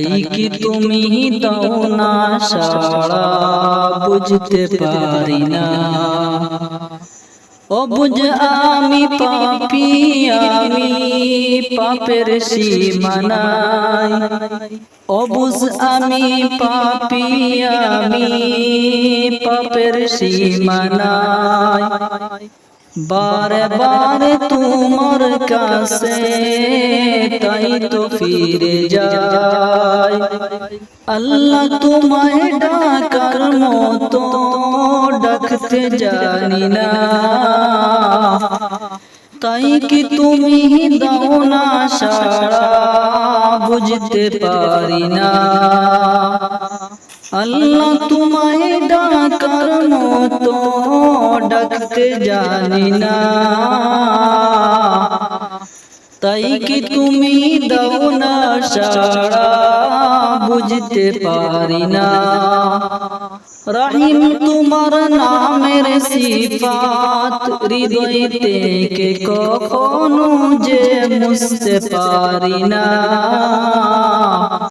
তাই কি তুমি দাও না সারা বুঝতে পারি না। ও বুঝ আমি পাপি আমি পাপের সীমানাই ও বুঝ আমি পাপি আমি পাপের সীমানাই বারে বারে তোমার কাছে তাই তো ফিরে যায় আল্লাহ তোমায় ডাকার মতো ডাকতে জানি না। তাই কি তুমি দাও না সারা বুঝতে পারি না। আল্লাহ তোমায় ডাকার মতো ডাকতে জানি না। তাই কি তুমি দাও না সারা বুঝতে পারি না। রহিম তোমার নামের সিফাত হৃদয় থেকে কখনো যে বুঝতে পারি না।